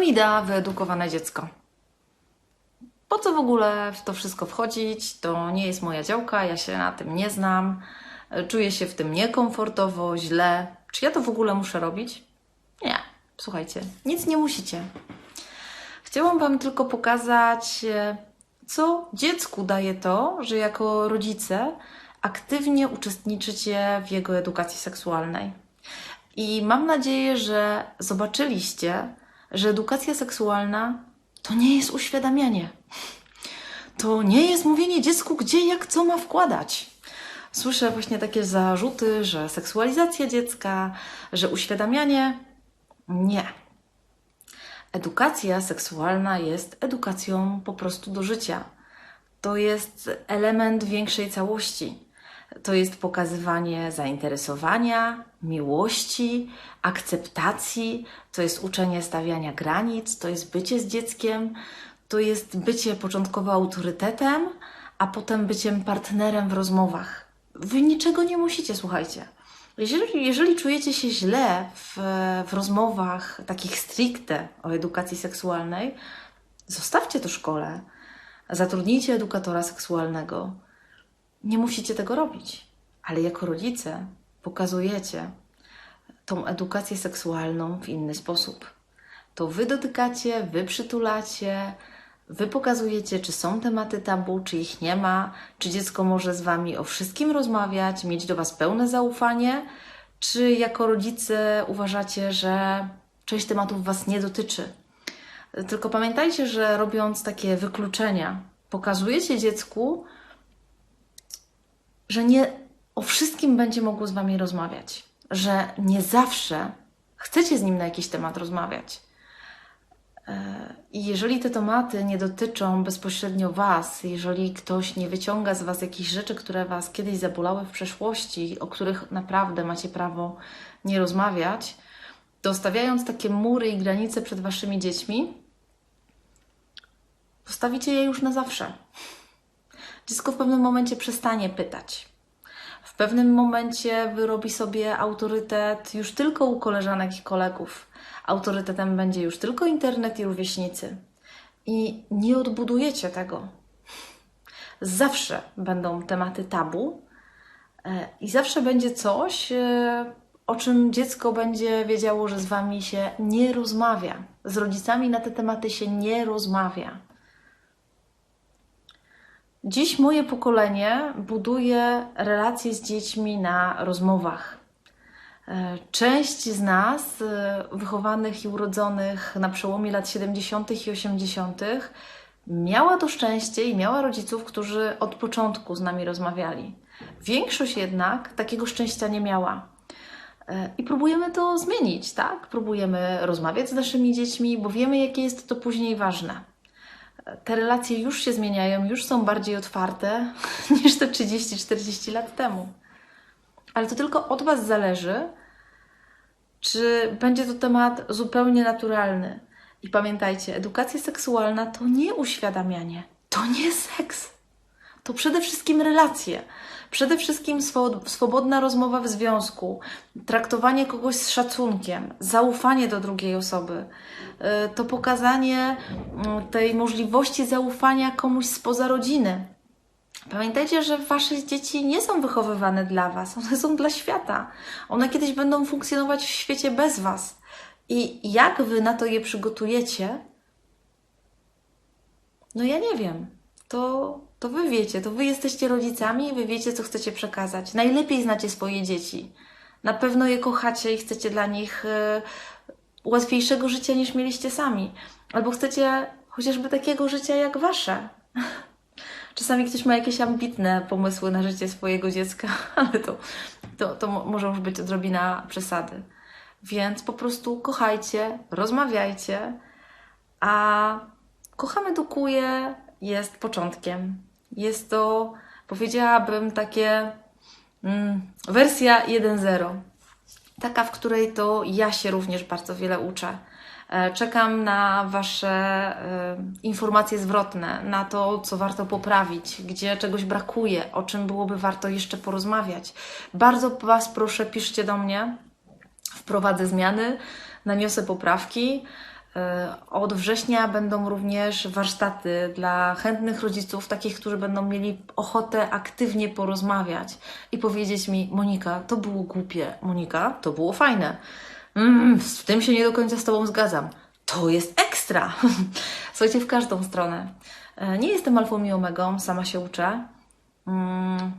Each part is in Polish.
mi da wyedukowane dziecko? Po co w ogóle w to wszystko wchodzić? To nie jest moja działka, ja się na tym nie znam, czuję się w tym niekomfortowo, źle. Czy ja to w ogóle muszę robić? Nie, słuchajcie, nic nie musicie. Chciałam Wam tylko pokazać, e, co dziecku daje to, że jako rodzice aktywnie uczestniczycie w jego edukacji seksualnej. I mam nadzieję, że zobaczyliście, że edukacja seksualna to nie jest uświadamianie. To nie jest mówienie dziecku, gdzie, jak, co ma wkładać. Słyszę właśnie takie zarzuty, że seksualizacja dziecka, że uświadamianie. Nie. Edukacja seksualna jest edukacją po prostu do życia. To jest element większej całości. To jest pokazywanie zainteresowania, miłości, akceptacji, to jest uczenie stawiania granic, to jest bycie z dzieckiem, to jest bycie początkowo autorytetem, a potem byciem partnerem w rozmowach. Wy niczego nie musicie, słuchajcie. Jeżeli, jeżeli czujecie się źle w, w rozmowach takich stricte o edukacji seksualnej, zostawcie to szkole, zatrudnijcie edukatora seksualnego. Nie musicie tego robić, ale jako rodzice pokazujecie tą edukację seksualną w inny sposób. To wy dotykacie, wy przytulacie, wy pokazujecie, czy są tematy tabu, czy ich nie ma, czy dziecko może z wami o wszystkim rozmawiać, mieć do was pełne zaufanie, czy jako rodzice uważacie, że część tematów was nie dotyczy. Tylko pamiętajcie, że robiąc takie wykluczenia, pokazujecie dziecku, że nie o wszystkim będzie mogło z wami rozmawiać, że nie zawsze chcecie z nim na jakiś temat rozmawiać. E, I jeżeli te tematy nie dotyczą bezpośrednio Was, jeżeli ktoś nie wyciąga z Was jakichś rzeczy, które Was kiedyś zabolały w przeszłości, o których naprawdę macie prawo nie rozmawiać, to stawiając takie mury i granice przed Waszymi dziećmi, postawicie je już na zawsze. Dziecko w pewnym momencie przestanie pytać. W pewnym momencie wyrobi sobie autorytet już tylko u koleżanek i kolegów. Autorytetem będzie już tylko internet i rówieśnicy. I nie odbudujecie tego. Zawsze będą tematy tabu e, i zawsze będzie coś, e, o czym dziecko będzie wiedziało, że z wami się nie rozmawia. Z rodzicami na te tematy się nie rozmawia. Dziś moje pokolenie buduje relacje z dziećmi na rozmowach. E, część z nas, e, wychowanych i urodzonych na przełomie lat 70. i 80., miała to szczęście i miała rodziców, którzy od początku z nami rozmawiali. Większość jednak takiego szczęścia nie miała. E, I próbujemy to zmienić, tak? Próbujemy rozmawiać z naszymi dziećmi, bo wiemy, jakie jest to później ważne te relacje już się zmieniają, już są bardziej otwarte niż te 30-40 lat temu. Ale to tylko od Was zależy, czy będzie to temat zupełnie naturalny. I pamiętajcie, edukacja seksualna to nie uświadamianie, to nie seks. To przede wszystkim relacje. Przede wszystkim swobodna rozmowa w związku, traktowanie kogoś z szacunkiem, zaufanie do drugiej osoby, y, to pokazanie mm, tej możliwości zaufania komuś spoza rodziny. Pamiętajcie, że wasze dzieci nie są wychowywane dla was, one są dla świata. One kiedyś będą funkcjonować w świecie bez was. I jak wy na to je przygotujecie? No ja nie wiem. To to wy wiecie, to wy jesteście rodzicami wy wiecie, co chcecie przekazać. Najlepiej znacie swoje dzieci. Na pewno je kochacie i chcecie dla nich y, łatwiejszego życia niż mieliście sami. Albo chcecie chociażby takiego życia jak wasze. Czasami ktoś ma jakieś ambitne pomysły na życie swojego dziecka, ale to, to, to może już być odrobina przesady. Więc po prostu kochajcie, rozmawiajcie, a kocham edukuje jest początkiem. Jest to, powiedziałabym, takie mm, wersja 1.0. Taka, w której to ja się również bardzo wiele uczę. E, czekam na Wasze e, informacje zwrotne, na to, co warto poprawić, gdzie czegoś brakuje, o czym byłoby warto jeszcze porozmawiać. Bardzo Was proszę, piszcie do mnie, wprowadzę zmiany, naniosę poprawki. E, Od września będą również warsztaty dla chętnych rodziców, takich, którzy będą mieli ochotę aktywnie porozmawiać i powiedzieć mi: Monika, to było głupie, Monika, to było fajne. Mm, tym się nie do końca z Tobą zgadzam. To jest ekstra. Słuchajcie, w każdą stronę. E, Nie jestem alfą i omegą, sama się uczę. Mm,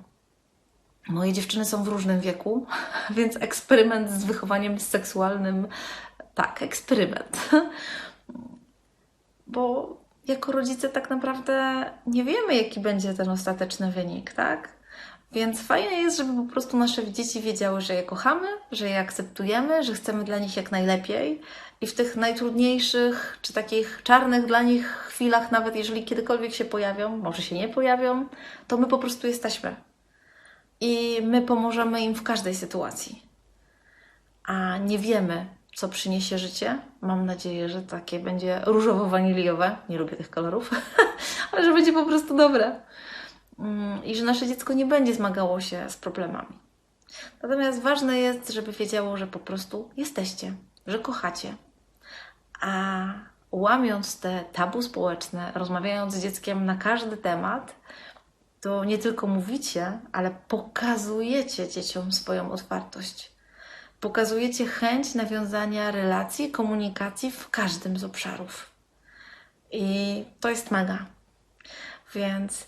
Moje dziewczyny są w różnym wieku, więc eksperyment z wychowaniem seksualnym, tak, eksperyment. Bo jako rodzice tak naprawdę nie wiemy, jaki będzie ten ostateczny wynik, tak? Więc fajne jest, żeby po prostu nasze dzieci wiedziały, że je kochamy, że je akceptujemy, że chcemy dla nich jak najlepiej i w tych najtrudniejszych czy takich czarnych dla nich chwilach, nawet jeżeli kiedykolwiek się pojawią, może się nie pojawią, to my po prostu jesteśmy i my pomożemy im w każdej sytuacji. A nie wiemy, co przyniesie życie. Mam nadzieję, że takie będzie różowo-waniliowe. Nie lubię tych kolorów, ale że będzie po prostu dobre. Mm, I że nasze dziecko nie będzie zmagało się z problemami. Natomiast ważne jest, żeby wiedziało, że po prostu jesteście, że kochacie. A łamiąc te tabu społeczne, rozmawiając z dzieckiem na każdy temat, to nie tylko mówicie, ale pokazujecie dzieciom swoją otwartość. Pokazujecie chęć nawiązania relacji, komunikacji w każdym z obszarów. I to jest mega. Więc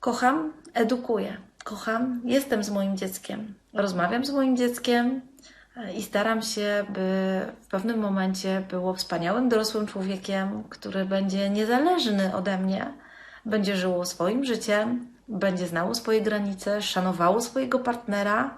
kocham, edukuję. Kocham, jestem z moim dzieckiem. Rozmawiam z moim dzieckiem e, i staram się, by w pewnym momencie było wspaniałym dorosłym człowiekiem, który będzie niezależny ode mnie będzie żyło swoim życiem, będzie znało swoje granice, szanowało swojego partnera,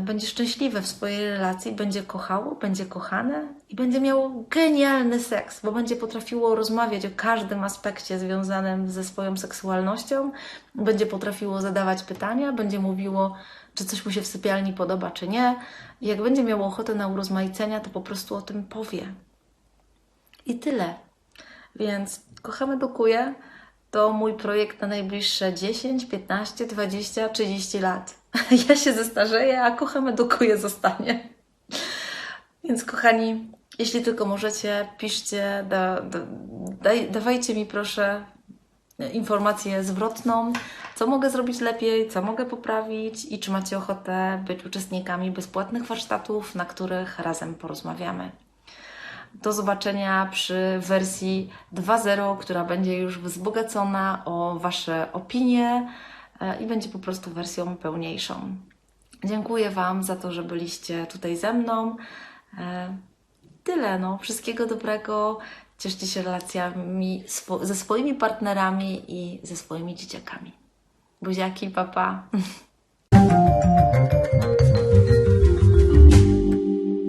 będzie szczęśliwe w swojej relacji, będzie kochało, będzie kochane i będzie miało genialny seks, bo będzie potrafiło rozmawiać o każdym aspekcie związanym ze swoją seksualnością, będzie potrafiło zadawać pytania, będzie mówiło, czy coś mu się w sypialni podoba, czy nie. I jak będzie miało ochotę na urozmaicenia, to po prostu o tym powie. I tyle. Więc kochamy dokuje to mój projekt na najbliższe 10, 15, 20, 30 lat. Ja się zestarzeję, a kocham edukuje zostanie. Więc kochani, jeśli tylko możecie, piszcie, da, da, daj, dawajcie mi proszę informację zwrotną, co mogę zrobić lepiej, co mogę poprawić i czy macie ochotę być uczestnikami bezpłatnych warsztatów, na których razem porozmawiamy. Do zobaczenia przy wersji 2.0, która będzie już wzbogacona o Wasze opinie i będzie po prostu wersją pełniejszą. Dziękuję Wam za to, że byliście tutaj ze mną. E, Tyle, no. Wszystkiego dobrego. Cieszcie się relacjami ze swoimi partnerami i ze swoimi dzieciakami. Buziaki, papa. Pa.